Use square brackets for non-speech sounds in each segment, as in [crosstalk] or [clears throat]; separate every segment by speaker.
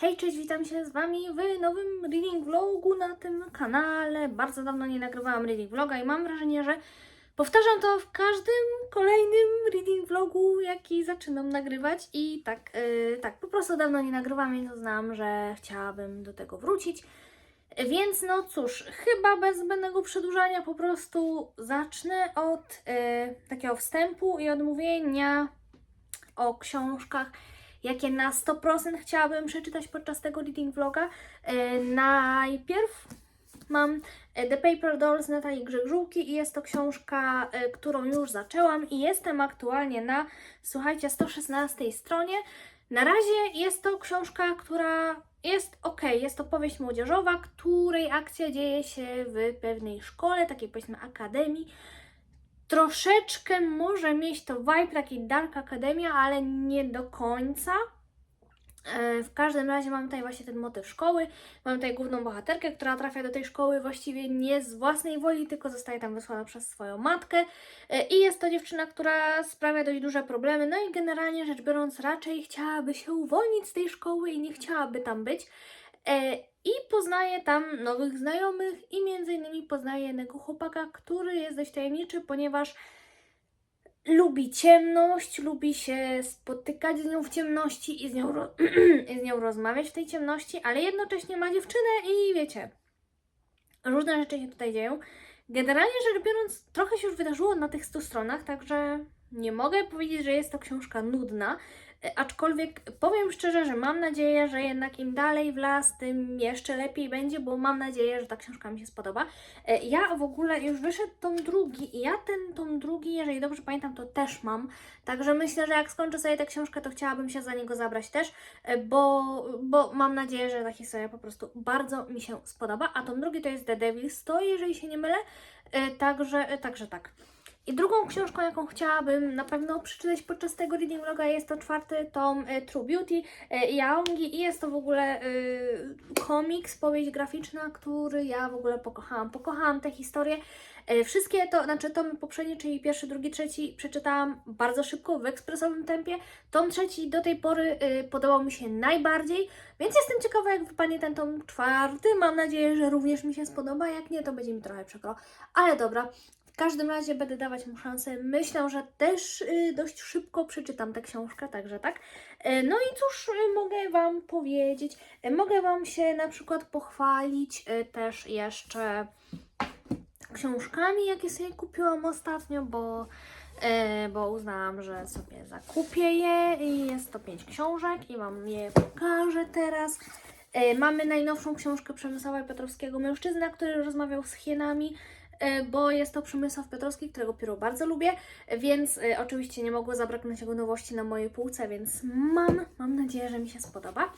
Speaker 1: Hej, cześć, witam się z Wami w nowym reading vlogu na tym kanale. Bardzo dawno nie nagrywałam reading vloga i mam wrażenie, że powtarzam to w każdym kolejnym reading vlogu, jaki zaczynam nagrywać. I tak, yy, tak, po prostu dawno nie nagrywam, więc uznałam, że chciałabym do tego wrócić. Więc no cóż, chyba bez zbędnego przedłużania po prostu zacznę od yy, takiego wstępu i odmówienia o książkach, jakie na 100% chciałabym przeczytać podczas tego reading vloga. E, najpierw mam e, The Paper Dolls Natalii Grzegżółki i jest to książka, e, którą już zaczęłam i jestem aktualnie na, słuchajcie, 116 stronie. Na razie jest to książka, która jest ok, jest to powieść młodzieżowa, której akcja dzieje się w pewnej szkole, takiej powiedzmy akademii. Troszeczkę może mieć to vibe takiej Dark Academia, ale nie do końca. E, W każdym razie mamy tutaj właśnie ten motyw szkoły. Mamy tutaj główną bohaterkę, która trafia do tej szkoły właściwie nie z własnej woli, tylko zostaje tam wysłana przez swoją matkę. E, I jest to dziewczyna, która sprawia dość duże problemy. No i generalnie rzecz biorąc, raczej chciałaby się uwolnić z tej szkoły i nie chciałaby tam być. I poznaje tam nowych znajomych i między innymi poznaje jednego chłopaka, który jest dość tajemniczy, ponieważ lubi ciemność, lubi się spotykać z nią w ciemności i z nią, [clears throat] i z nią rozmawiać w tej ciemności, ale jednocześnie ma dziewczynę i wiecie, różne rzeczy się tutaj dzieją. Generalnie rzecz biorąc, trochę się już wydarzyło na tych 100 stronach, także nie mogę powiedzieć, że jest to książka nudna, aczkolwiek powiem szczerze, że mam nadzieję, że jednak im dalej w las, tym jeszcze lepiej będzie, bo mam nadzieję, że ta książka mi się spodoba. E, Ja w ogóle już wyszedł tom drugi i ja ten tom drugi, jeżeli dobrze pamiętam, to też mam. Także myślę, że jak skończę sobie tę książkę, to chciałabym się za niego zabrać też, e, bo, bo mam nadzieję, że ta historia po prostu bardzo mi się spodoba. A tom drugi to jest The Devil's Story, jeżeli się nie mylę. E, Także, także tak. I drugą książką, jaką chciałabym na pewno przeczytać podczas tego reading vloga jest to czwarty tom e, True Beauty e, Yaongi i jest to w ogóle y, komiks, powieść graficzna, który ja w ogóle pokochałam. Pokochałam tę historię. E, Wszystkie to, znaczy tomy poprzednie, czyli pierwszy, drugi, trzeci przeczytałam bardzo szybko, w ekspresowym tempie. Tom trzeci do tej pory y, podobał mi się najbardziej, więc jestem ciekawa, jak wypadnie ten tom czwarty. Mam nadzieję, że również mi się spodoba. Jak nie, to będzie mi trochę przykro. Ale dobra, każdym razie będę dawać mu szansę. Myślę, że też y, dość szybko przeczytam tę książkę, także tak. E, No i cóż y, mogę Wam powiedzieć? E, Mogę Wam się na przykład pochwalić y, też jeszcze książkami, jakie sobie kupiłam ostatnio, bo, e, bo uznałam, że sobie zakupię je i jest to pięć książek i Wam je pokażę teraz. Mamy najnowszą książkę Przemysława Piotrowskiego, mężczyzna, który rozmawiał z hienami, bo jest to Przemysław Piotrowski, którego pióro bardzo lubię, więc e, oczywiście nie mogło zabraknąć jego nowości na mojej półce, więc mam, mam nadzieję, że mi się spodoba.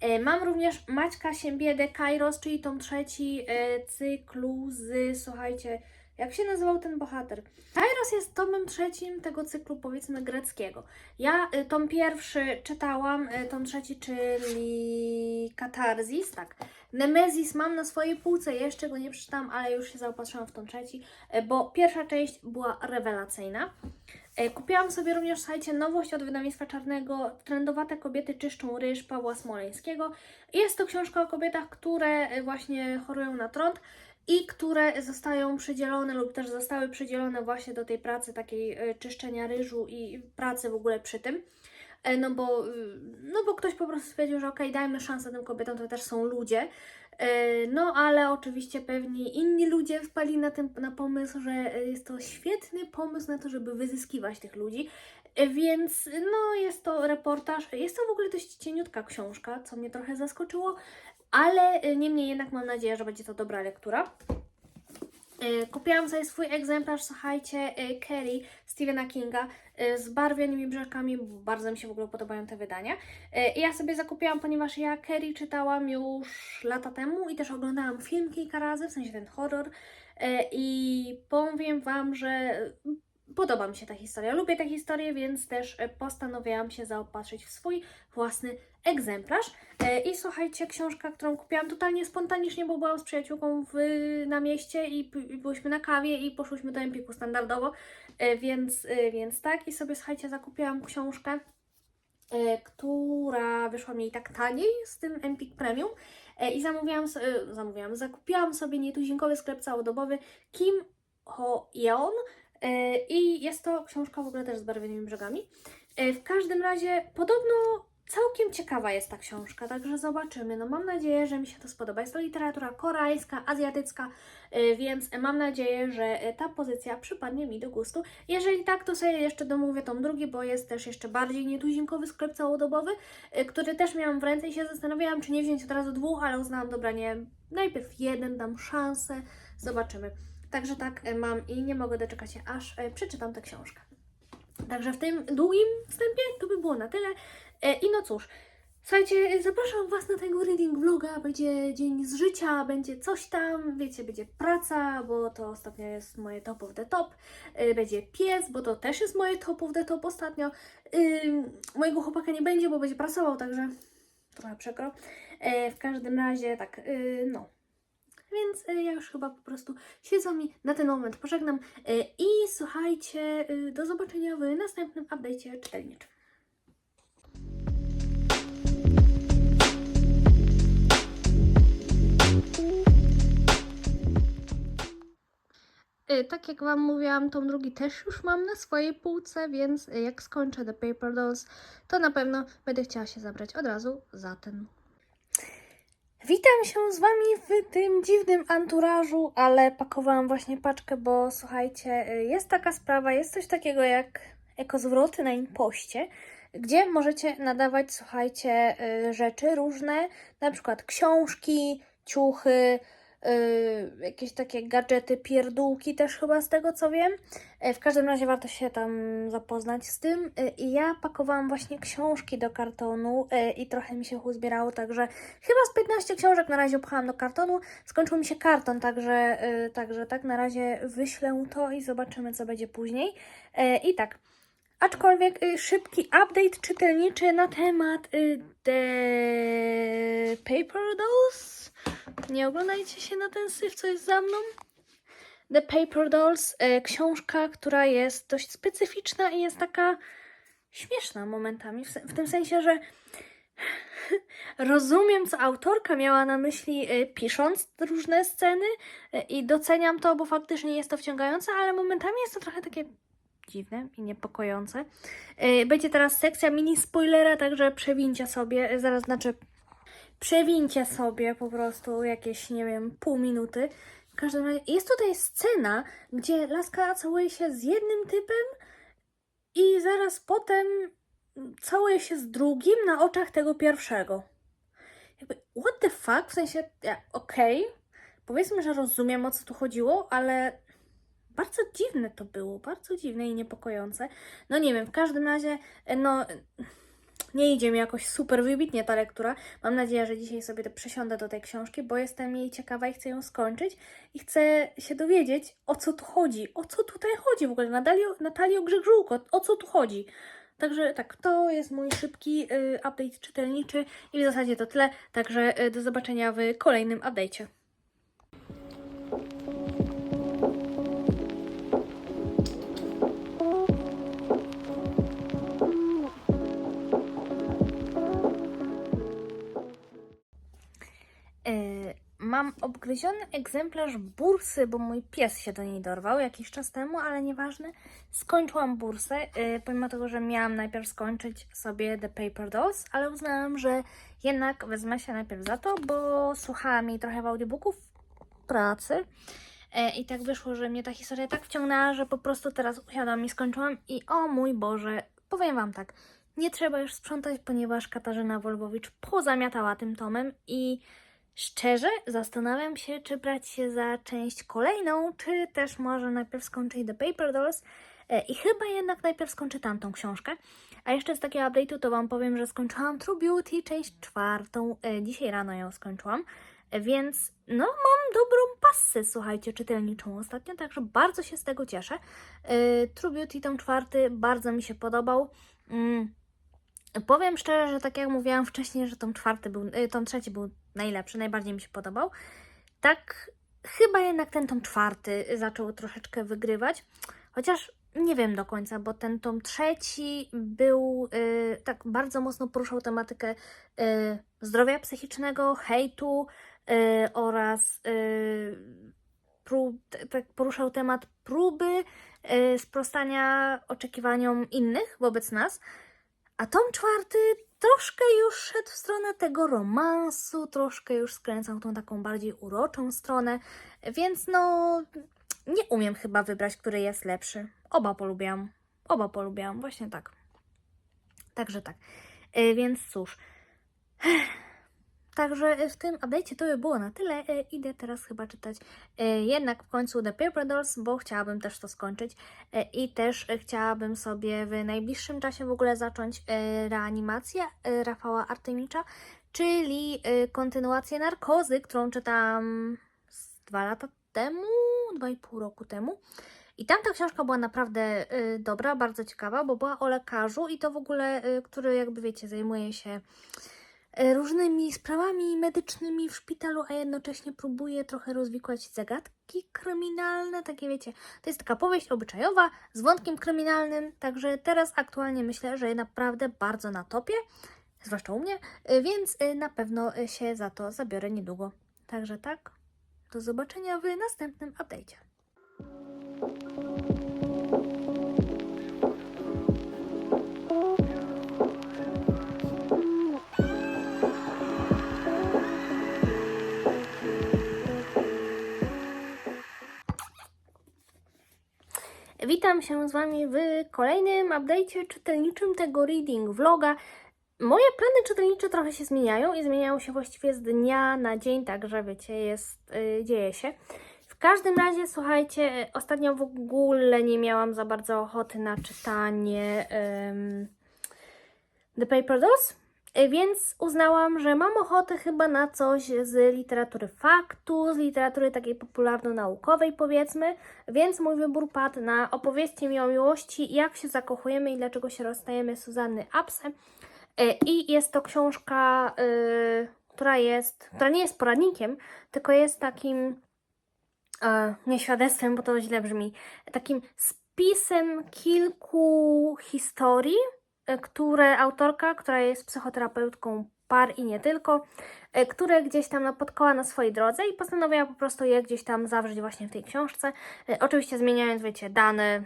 Speaker 1: E, Mam również Maćka Siembiedę Kairos, czyli tom trzeci e, cyklu z, słuchajcie, jak się nazywał ten bohater? Kairos jest tomem trzecim tego cyklu, powiedzmy, greckiego. Ja tom pierwszy czytałam, tom trzeci, czyli Katarzis, tak. Nemezis mam na swojej półce, jeszcze go nie przeczytałam, ale już się zaopatrzyłam w tom trzeci, y, bo pierwsza część była rewelacyjna. E, Kupiłam sobie również, słuchajcie, nowość od wydawnictwa czarnego Trendowate kobiety czyszczą ryż Pawła Smoleńskiego. Jest to książka o kobietach, które e, właśnie chorują na trąd i które zostają przydzielone lub też zostały przydzielone właśnie do tej pracy takiej e, czyszczenia ryżu i pracy w ogóle przy tym. E, No bo, y, no bo ktoś po prostu stwierdził, że okej, dajmy szansę tym kobietom, to też są ludzie. E, No ale oczywiście pewnie inni ludzie wpali na, ten, na pomysł, że jest to świetny pomysł na to, żeby wyzyskiwać tych ludzi. E, Więc no jest to reportaż, jest to w ogóle dość cieniutka książka, co mnie trochę zaskoczyło, ale e, niemniej jednak mam nadzieję, że będzie to dobra lektura. Kupiłam sobie swój egzemplarz, słuchajcie, Kerry Stephena Kinga z barwionymi brzegami, bo bardzo mi się w ogóle podobają te wydania. E, I ja sobie zakupiłam, ponieważ ja Kerry czytałam już lata temu i też oglądałam film kilka razy, w sensie ten horror. E, I powiem Wam, że podoba mi się ta historia. Lubię tę historię, więc też postanowiłam się zaopatrzyć w swój własny egzemplarz. I słuchajcie, książka, którą kupiłam totalnie spontanicznie, bo byłam z przyjaciółką w, na mieście i, i byłyśmy na kawie i poszłyśmy do Empiku standardowo, więc, e, więc tak. I sobie, słuchajcie, zakupiłam książkę e, która wyszła mi tak taniej z tym Empik Premium e, i zamówiłam, e, zamówiłam, zakupiłam sobie nietuzinkowy sklep całodobowy Kim Ho Yeon e, i jest to książka w ogóle też z barwionymi brzegami. E, W każdym razie podobno całkiem ciekawa jest ta książka, także zobaczymy. No mam nadzieję, że mi się to spodoba. Jest to literatura koreańska, azjatycka, e, więc mam nadzieję, że e, ta pozycja przypadnie mi do gustu. Jeżeli tak, to sobie jeszcze domówię tom drugi, bo jest też jeszcze bardziej nietuzinkowy sklep całodobowy, y, który też miałam w ręce i się zastanawiałam, czy nie wziąć od razu dwóch, ale uznałam, dobra, nie, najpierw jeden, dam szansę, zobaczymy. Także tak y, mam i nie mogę doczekać się, aż y, przeczytam tę książkę. Także w tym długim wstępie to by było na tyle. Y, I no cóż, Słuchajcie, zapraszam Was na tego reading vloga, będzie dzień z życia, będzie coś tam, wiecie, będzie praca, bo to ostatnio jest moje top of the top, y, będzie pies, bo to też jest moje top of the top ostatnio, Ym, mojego chłopaka nie będzie, bo będzie pracował, także trochę przykro. E, w każdym razie tak, no. Więc ja już chyba po prostu się z Wami na ten moment pożegnam i słuchajcie, do zobaczenia w następnym update'cie czytelniczym. Tak jak Wam mówiłam, tom drugi też już mam na swojej półce, więc y, jak skończę The Paper Dolls, to na pewno będę chciała się zabrać od razu za ten. Witam się z Wami w tym dziwnym anturażu, ale pakowałam właśnie paczkę, bo słuchajcie, y, jest taka sprawa, jest coś takiego jak ekozwroty na impoście, gdzie możecie nadawać, słuchajcie, y, rzeczy różne, na przykład książki, ciuchy, y, jakieś takie gadżety, pierdółki też chyba z tego co wiem. E, W każdym razie warto się tam zapoznać z tym. E, I ja pakowałam właśnie książki do kartonu e, i trochę mi się uzbierało, także chyba z 15 książek na razie upchałam do kartonu. Skończył mi się karton, także, e, także tak na razie wyślę to i zobaczymy co będzie później. E, I tak. Aczkolwiek y, szybki update czytelniczy na temat y, The Paper Dolls. Nie oglądajcie się na ten syf, co jest za mną. The Paper Dolls, y, książka, która jest dość specyficzna i jest taka śmieszna momentami. W, tym sensie, że [laughs] rozumiem, co autorka miała na myśli, y, pisząc różne sceny y, i doceniam to, bo faktycznie jest to wciągające, ale momentami jest to trochę takie dziwne i niepokojące. Będzie teraz sekcja mini spoilera, także przewincie sobie, zaraz znaczy przewincie sobie po prostu jakieś, nie wiem, pół minuty. W każdym razie jest tutaj scena, gdzie laska całuje się z jednym typem i zaraz potem całuje się z drugim na oczach tego pierwszego. Jakby, what the fuck? W sensie, ja, okej, powiedzmy, że rozumiem o co tu chodziło, ale bardzo dziwne to było, bardzo dziwne i niepokojące. No nie wiem, w każdym razie, no nie idzie mi jakoś super wybitnie ta lektura. Mam nadzieję, że dzisiaj sobie przesiądę do tej książki, bo jestem jej ciekawa i chcę ją skończyć i chcę się dowiedzieć, o co tu chodzi, o co tutaj chodzi w ogóle, Natalio, Natalio Grzegżółko, o co tu chodzi. Także tak, to jest mój szybki y, update czytelniczy i w zasadzie to tyle. Także y, do zobaczenia w kolejnym update'cie. Mam obgryziony egzemplarz bursy, bo mój pies się do niej dorwał jakiś czas temu, ale nieważne. Skończyłam bursę, yy, pomimo tego, że miałam najpierw skończyć sobie The Paper Dolls, ale uznałam, że jednak wezmę się najpierw za to, bo słuchałam jej trochę w audiobooków pracy. Yy, I tak wyszło, że mnie ta historia tak wciągnęła, że po prostu teraz usiadłam i skończyłam. I o mój Boże, powiem Wam tak, nie trzeba już sprzątać, ponieważ Katarzyna Wolbowicz pozamiatała tym tomem i Szczerze zastanawiam się, czy brać się za część kolejną, czy też może najpierw skończyć The Paper Dolls. E, I chyba jednak najpierw skończę tamtą książkę. A jeszcze z takiego update'u to Wam powiem, że skończyłam True Beauty, część czwartą. E, Dzisiaj rano ją skończyłam. E, Więc no, mam dobrą passę, słuchajcie, czytelniczą ostatnio, także bardzo się z tego cieszę. True Beauty, tom czwarty, bardzo mi się podobał. Mm. Powiem szczerze, że tak jak mówiłam wcześniej, że tom czwarty był, tom trzeci był najlepszy, najbardziej mi się podobał. Tak, chyba jednak ten tom czwarty zaczął troszeczkę wygrywać. Chociaż nie wiem do końca, bo ten tom trzeci był y, tak bardzo mocno poruszał tematykę y, zdrowia psychicznego, hejtu y, oraz y, prób, tak poruszał temat próby y, sprostania oczekiwaniom innych wobec nas. A tom czwarty troszkę już szedł w stronę tego romansu, troszkę już skręcał tą taką bardziej uroczą stronę, więc no nie umiem chyba wybrać, który jest lepszy. Oba polubiłam. Oba polubiłam, właśnie tak. Także tak. E, więc cóż. Także w tym update'cie to by było na tyle. E, Idę teraz chyba czytać e, jednak w końcu The Paper Dolls, bo chciałabym też to skończyć. E, I też e, chciałabym sobie w najbliższym czasie w ogóle zacząć e, reanimację e, Rafała Artemicza, czyli e, kontynuację narkozy, którą czytałam z dwa lata temu, dwa i pół roku temu. I tamta książka była naprawdę dobra, bardzo ciekawa, bo była o lekarzu i to w ogóle, który jakby wiecie, zajmuje się różnymi sprawami medycznymi w szpitalu, a jednocześnie próbuje trochę rozwikłać zagadki kryminalne, takie wiecie, to jest taka powieść obyczajowa z wątkiem kryminalnym, także teraz aktualnie myślę, że naprawdę bardzo na topie, zwłaszcza u mnie, y, więc y, na pewno się za to zabiorę niedługo. Także tak, do zobaczenia w następnym update'cie. Witam się z Wami w kolejnym update'cie czytelniczym tego reading vloga. Moje plany czytelnicze trochę się zmieniają i zmieniają się właściwie z dnia na dzień, także wiecie, jest, yy, dzieje się. W każdym razie, słuchajcie, ostatnio w ogóle nie miałam za bardzo ochoty na czytanie ym, The Paper Dolls, więc uznałam, że mam ochotę chyba na coś z literatury faktu, z literatury takiej popularno-naukowej powiedzmy, więc mój wybór padł na opowieści mi o miłości, jak się zakochujemy i dlaczego się rozstajemy Suzanny Apse. Y, I jest to książka, y, która jest, która nie jest poradnikiem, tylko jest takim e, nie świadectwem, bo to źle brzmi, takim spisem kilku historii, e, które autorka, która jest psychoterapeutką par i nie tylko, e, które gdzieś tam napotkała na swojej drodze i postanowiła po prostu je gdzieś tam zawrzeć właśnie w tej książce. E, Oczywiście zmieniając, wiecie, dane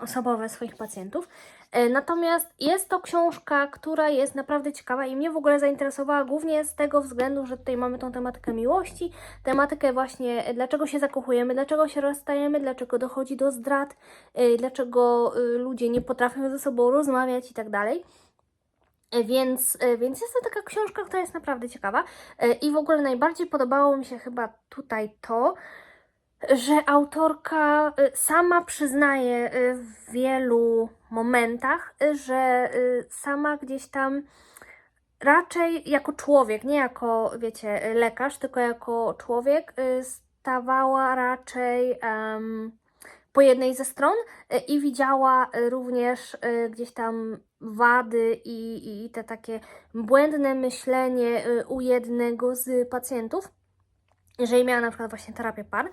Speaker 1: osobowe swoich pacjentów. E, Natomiast jest to książka, która jest naprawdę ciekawa i mnie w ogóle zainteresowała głównie z tego względu, że tutaj mamy tą tematykę miłości, tematykę właśnie e, dlaczego się zakochujemy, dlaczego się rozstajemy, dlaczego dochodzi do zdrad, e, dlaczego ludzie nie potrafią ze sobą rozmawiać i tak dalej. Więc, więc jest to taka książka, która jest naprawdę ciekawa. I w ogóle najbardziej podobało mi się chyba tutaj to, że autorka y, sama przyznaje y, w wielu momentach, y, że sama gdzieś tam raczej jako człowiek, nie jako, wiecie, lekarz, tylko jako człowiek stawała raczej em, po jednej ze stron i widziała również gdzieś tam wady i, i te takie błędne myślenie u jednego z pacjentów, jeżeli miała na przykład właśnie terapię par.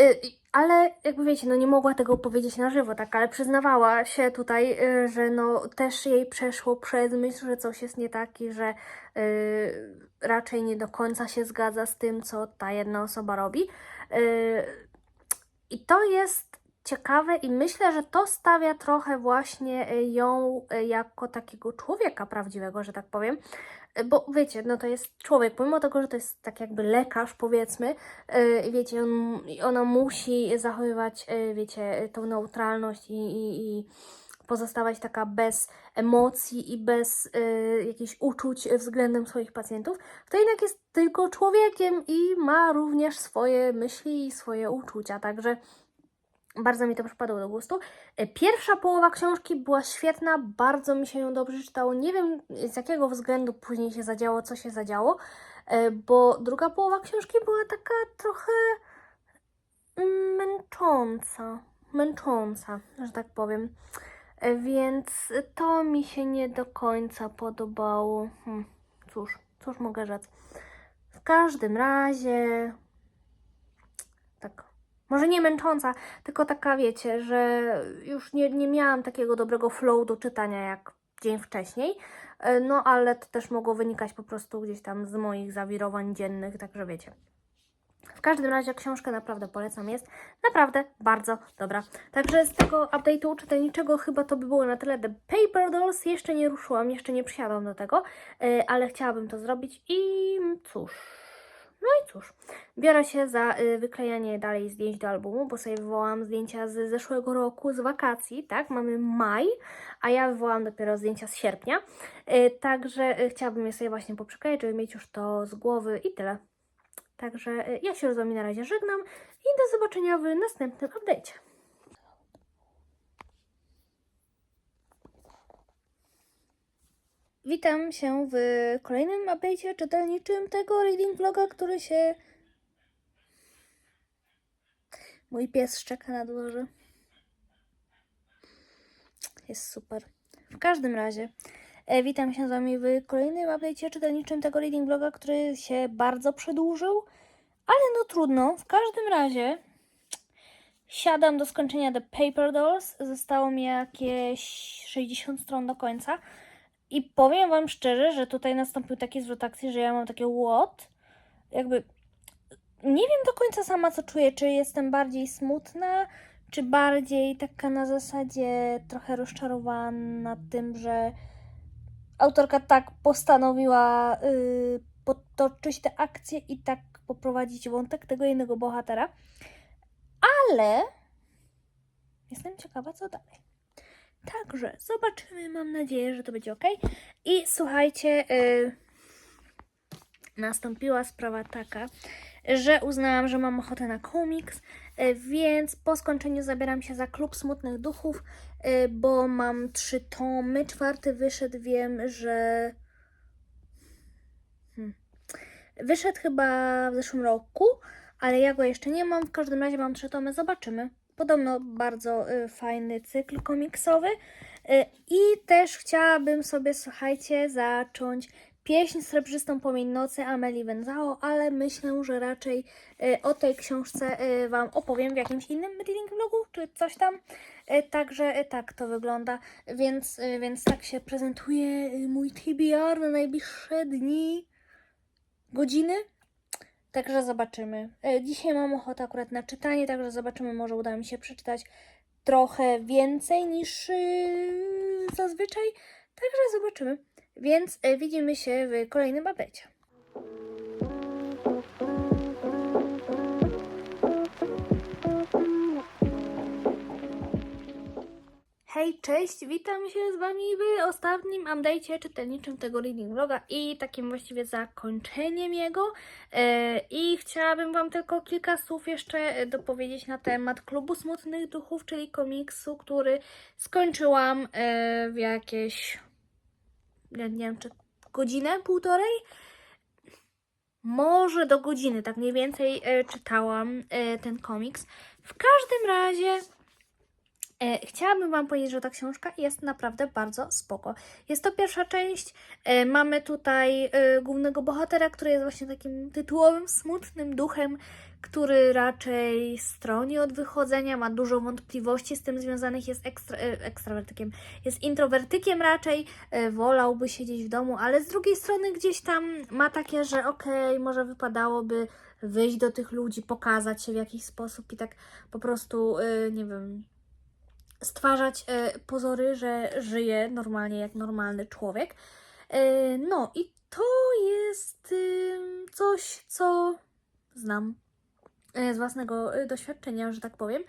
Speaker 1: Y, Ale jakby wiecie, no nie mogła tego powiedzieć na żywo, tak, ale przyznawała się tutaj, y, że no też jej przeszło przez myśl, że coś jest nie tak i że y, raczej nie do końca się zgadza z tym, co ta jedna osoba robi. Y, I to jest ciekawe i myślę, że to stawia trochę właśnie y, ją jako takiego człowieka prawdziwego, że tak powiem. Bo wiecie, no to jest człowiek, pomimo tego, że to jest tak jakby lekarz, powiedzmy, y, wiecie, on, ona musi zachowywać, y, wiecie, tą neutralność i, i, i pozostawać taka bez emocji i bez y, jakichś uczuć względem swoich pacjentów, to jednak jest tylko człowiekiem i ma również swoje myśli i swoje uczucia, także bardzo mi to przypadło do gustu. E, Pierwsza połowa książki była świetna, bardzo mi się ją dobrze czytało. Nie wiem z jakiego względu później się zadziało, co się zadziało, e, bo druga połowa książki była taka trochę mm, męcząca. Męcząca, że tak powiem. E, Więc to mi się nie do końca podobało. Hm, cóż, cóż mogę rzec. W każdym razie, tak może nie męcząca, tylko taka, wiecie, że już nie, nie miałam takiego dobrego flow do czytania jak dzień wcześniej. E, No, ale to też mogło wynikać po prostu gdzieś tam z moich zawirowań dziennych, także wiecie. W każdym razie książkę naprawdę polecam, jest naprawdę bardzo dobra. Także z tego update'u czytelniczego chyba to by było na tyle. The Paper Dolls jeszcze nie ruszyłam, jeszcze nie przysiadłam do tego, e, ale chciałabym to zrobić i cóż, no i cóż, biorę się za y, wyklejanie dalej zdjęć do albumu, bo sobie wywołałam zdjęcia z zeszłego roku, z wakacji, tak? Mamy maj, a ja wywołałam dopiero zdjęcia z sierpnia, y, także y, chciałabym je sobie właśnie poprzyklejać, żeby mieć już to z głowy i tyle. Także ja się z Wami na razie żegnam i do zobaczenia w następnym update'cie. Witam się w kolejnym update'cie czytelniczym tego reading vloga, który się... Mój pies szczeka na dworze. Jest super. W każdym razie, e, witam się z Wami w kolejnym update'cie czytelniczym tego reading vloga, który się bardzo przedłużył, ale no trudno. W każdym razie siadam do skończenia The Paper Dolls. Zostało mi jakieś 60 stron do końca. I powiem Wam szczerze, że tutaj nastąpił taki zwrot akcji, że ja mam takie what? Jakby nie wiem do końca sama co czuję, czy jestem bardziej smutna, czy bardziej taka na zasadzie trochę rozczarowana tym, że autorka tak postanowiła yy, potoczyć te akcje i tak poprowadzić wątek tego jednego bohatera. Ale jestem ciekawa, co dalej. Także zobaczymy. Mam nadzieję, że to będzie ok. I słuchajcie, yy, nastąpiła sprawa taka, że uznałam, że mam ochotę na komiks, yy, więc po skończeniu zabieram się za Klub Smutnych Duchów, yy, bo mam trzy tomy. Czwarty wyszedł, wiem, że. Hmm. Wyszedł chyba w zeszłym roku, ale ja go jeszcze nie mam. W każdym razie mam trzy tomy, zobaczymy. Podobno bardzo y, fajny cykl komiksowy. Y, I też chciałabym sobie, słuchajcie, zacząć pieśń srebrzystą Pomień Nocy Amelie Wenzao, ale myślę, że raczej y, o tej książce Wam opowiem w jakimś innym reading vlogu, czy coś tam. Także tak to wygląda, więc, więc tak się prezentuje mój TBR na najbliższe dni, godziny. Także zobaczymy. E, Dzisiaj mam ochotę akurat na czytanie, także zobaczymy, może uda mi się przeczytać trochę więcej niż yy, zazwyczaj. Także zobaczymy. Więc e, widzimy się w kolejnym babecie. Hej, cześć, witam się z Wami w ostatnim update'cie czytelniczym tego reading vloga i takim właściwie zakończeniem jego. E, I chciałabym Wam tylko kilka słów jeszcze dopowiedzieć na temat Klubu Smutnych Duchów, czyli komiksu, który skończyłam e, w jakieś, ja nie wiem, czy godzinę, półtorej? Może do godziny, tak mniej więcej e, czytałam ten komiks. W każdym razie chciałabym Wam powiedzieć, że ta książka jest naprawdę bardzo spoko. Jest to pierwsza część. E, mamy tutaj e, głównego bohatera, który jest właśnie takim tytułowym, smutnym duchem, który raczej stroni od wychodzenia, ma dużo wątpliwości z tym związanych, jest ekstra, e, ekstrawertykiem, jest introwertykiem raczej, e, wolałby siedzieć w domu, ale z drugiej strony gdzieś tam ma takie, że okej, może wypadałoby wyjść do tych ludzi, pokazać się w jakiś sposób i tak po prostu, e, nie wiem, stwarzać e, pozory, że żyje normalnie jak normalny człowiek. E, no i to jest ym, coś, co znam e, z własnego doświadczenia, że tak powiem.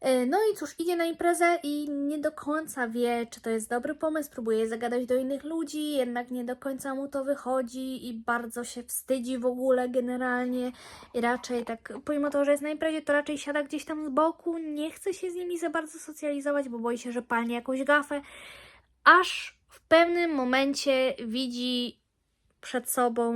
Speaker 1: E, No i cóż, idzie na imprezę i nie do końca wie, czy to jest dobry pomysł, próbuje zagadać do innych ludzi, jednak nie do końca mu to wychodzi i bardzo się wstydzi w ogóle generalnie. I raczej tak, pomimo tego, że jest na imprezie, to raczej siada gdzieś tam z boku, nie chce się z nimi za bardzo socjalizować, bo boi się, że palnie jakąś gafę, aż w pewnym momencie widzi przed sobą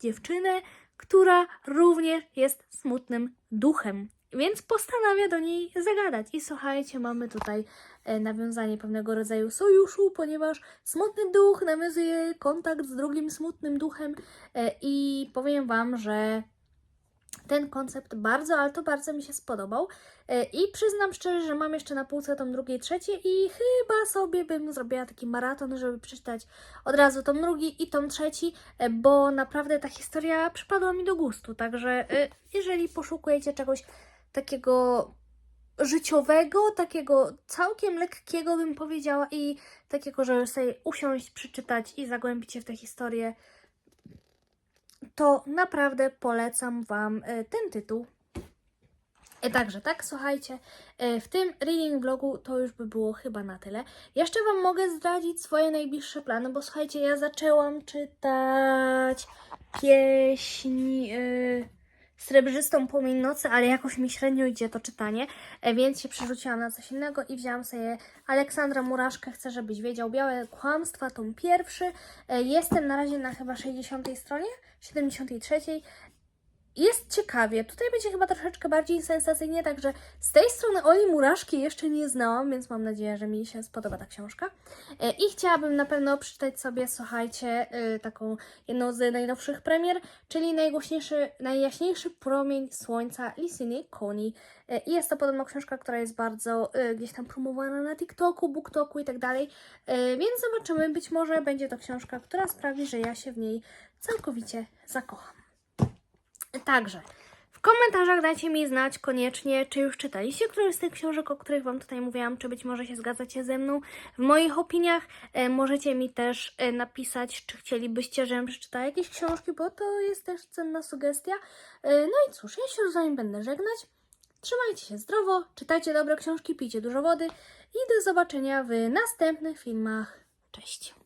Speaker 1: dziewczynę, która również jest smutnym duchem. Więc postanawia do niej zagadać. I słuchajcie, mamy tutaj e, nawiązanie pewnego rodzaju sojuszu, ponieważ smutny duch nawiązuje kontakt z drugim smutnym duchem. E, I powiem Wam, że ten koncept bardzo, ale to bardzo mi się spodobał. E, I przyznam szczerze, że mam jeszcze na półce tą drugie, trzecie i chyba sobie bym zrobiła taki maraton, żeby przeczytać od razu tom drugi i tom trzeci, bo naprawdę ta historia przypadła mi do gustu. Także jeżeli poszukujecie czegoś takiego życiowego, takiego całkiem lekkiego bym powiedziała i takiego, żeby sobie usiąść, przeczytać i zagłębić się w tę historię, to naprawdę polecam Wam e, ten tytuł. E, Także tak, słuchajcie, e, w tym reading vlogu to już by było chyba na tyle. Jeszcze Wam mogę zdradzić swoje najbliższe plany, bo słuchajcie, ja zaczęłam czytać pieśń yy, Srebrzystą Płomień Nocy, ale jakoś mi średnio idzie to czytanie, e, więc się przerzuciłam na coś innego i wzięłam sobie Aleksandra Muraszkę, chcę, żebyś wiedział, Białe Kłamstwa, tom pierwszy. E, Jestem na razie na chyba 60 stronie, 73. Jest ciekawie. Tutaj będzie chyba troszeczkę bardziej sensacyjnie, także z tej strony Oli Muraszki jeszcze nie znałam, więc mam nadzieję, że mi się spodoba ta książka. E, I chciałabym na pewno przeczytać sobie, słuchajcie, y, taką jedną z najnowszych premier, czyli najgłośniejszy, najjaśniejszy promień słońca Lisiny Koni. E, I jest to podobno książka, która jest bardzo gdzieś tam promowana na TikToku, BookToku i tak dalej. E, Więc zobaczymy, być może będzie to książka, która sprawi, że ja się w niej całkowicie zakocham. Także w komentarzach dajcie mi znać koniecznie, czy już czytaliście którąś z tych książek, o których Wam tutaj mówiłam, czy być może się zgadzacie ze mną w moich opiniach. E, możecie mi też e, napisać, czy chcielibyście, żebym przeczytała jakieś książki, bo to jest też cenna sugestia. E, no i cóż, ja się z Wami będę żegnać. Trzymajcie się zdrowo, czytajcie dobre książki, pijcie dużo wody i do zobaczenia w następnych filmach. Cześć!